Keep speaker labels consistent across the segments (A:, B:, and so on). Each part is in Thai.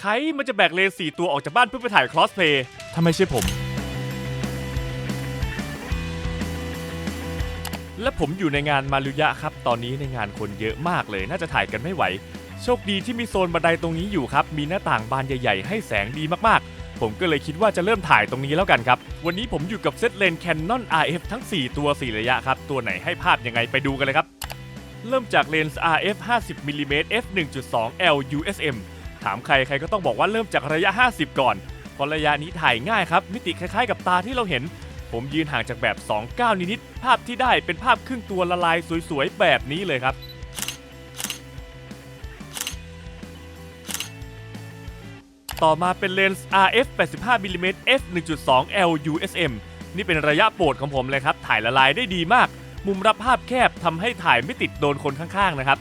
A: ใครมันจะแบกเลนส์4ตัวออกจากบ้านเพื่อไปถ่ายคลอสเพลย์ถ้าไม่ใช่ผม และผมอยู่ในงานมารุยะครับ ตอนนี้ในงานคนเยอะมากเลย น่าจะถ่ายกันไม่ไหว โชคดีที่มีโซนบันไดตรงนี้อยู่ครับ มีหน้าต่างบานใหญ่ ๆ ให้แสงดีมากๆ ผมก็เลยคิดว่าจะเริ่มถ่ายตรงนี้แล้วกันครับ วันนี้ผมอยู่กับเซตเลน Canon RF ทั้ง 4 ตัว 4 ระยะครับ ตัวไหนให้ภาพยังไงไปดูกันเลยครับ เริ่มจากเลนส์ RF 50 mm f 1.2 L USM ถามใครใครก็ต้องบอกว่าเริ่มจากระยะ 50 ก่อนเพราะระยะนี้ถ่ายง่ายครับมิติคล้ายๆ กับตาที่เราเห็น ผมยืนห่างจากแบบ 2 9 นิดๆภาพที่ได้เป็นภาพครึ่งตัวละลายสวยๆ แบบนี้เลยครับ ต่อมาเป็นเลนส์ RF 85 mm f 1.2 L USM นี่เป็นระยะโปรดของผมเลยครับ ถ่ายละลายได้ดีมาก มุมรับภาพแคบทำให้ถ่ายไม่ติดโดนคนข้างๆนะครับ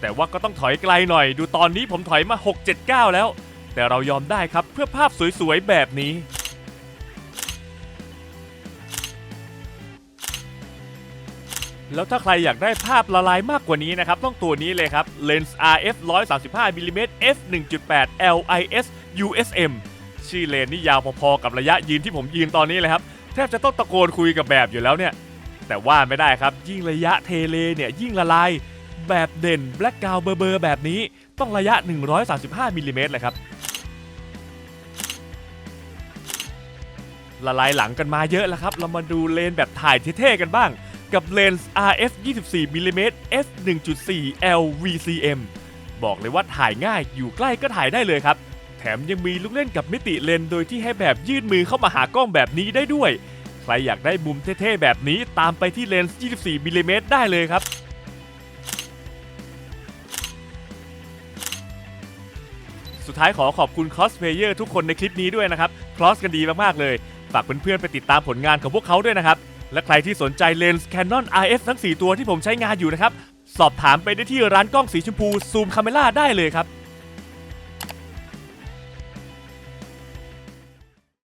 A: แต่ว่าก็ต้องถอยไกลหน่อย ดูตอนนี้ผมถอยมา 679 แล้ว แต่เรายอมได้ครับเพื่อภาพสวยๆ แบบนี้ แล้วถ้าใครอยากได้ภาพละลายมากกว่านี้นะครับ ต้องตัวนี้เลยครับ Lens RF 135 mm f 1.8 LIS USM ชื่อเลนนี่ยาวพอๆกับระยะยืนที่ผมยืนตอนนี้เลยครับแทบจะต้องตะโกนคุยกับแบบอยู่แล้วเนี่ย แต่ว่าไม่ได้ครับยิ่งระยะเทเลเนี่ยยิ่งละลาย แบบเด่นแบล็กกาวเบอร์เบอร์แบบนี้ต้องระยะ 135มิลลิเมตรเลยครับ ละลายหลังกันมาเยอะแล้วครับ เรามาดูเลนแบบถ่ายเท่ๆกันบ้าง กับเลนส์ RF 24มิลลิเมตร f 1.4 L VCM บอกเลยว่าถ่ายง่ายอยู่ใกล้ก็ถ่ายได้เลยครับ แถมยังมีลูกเล่นกับมิติเลนส์โดยที่ให้แบบยื่นมือเข้ามาหากล้องแบบนี้ได้ด้วย ใครอยากได้มุมเท่ๆแบบนี้ตามไปที่เลนส์ 24มิลลิเมตรได้เลยครับ สุดท้ายขอขอบคุณคอสเพลเยอร์ทุกคนในคลิปนี้ด้วยนะครับคลอสกันดีมากๆเลยฝากเพื่อนๆไปติดตามผลงานของพวกเขาด้วยนะครับ และใครที่สนใจเลนส์ Canon RF ทั้ง 4 ตัวที่ผมใช้งานอยู่นะครับ สอบถามไปได้ที่ร้านกล้องสีชมพูซูมคาเมล่าได้เลยครับ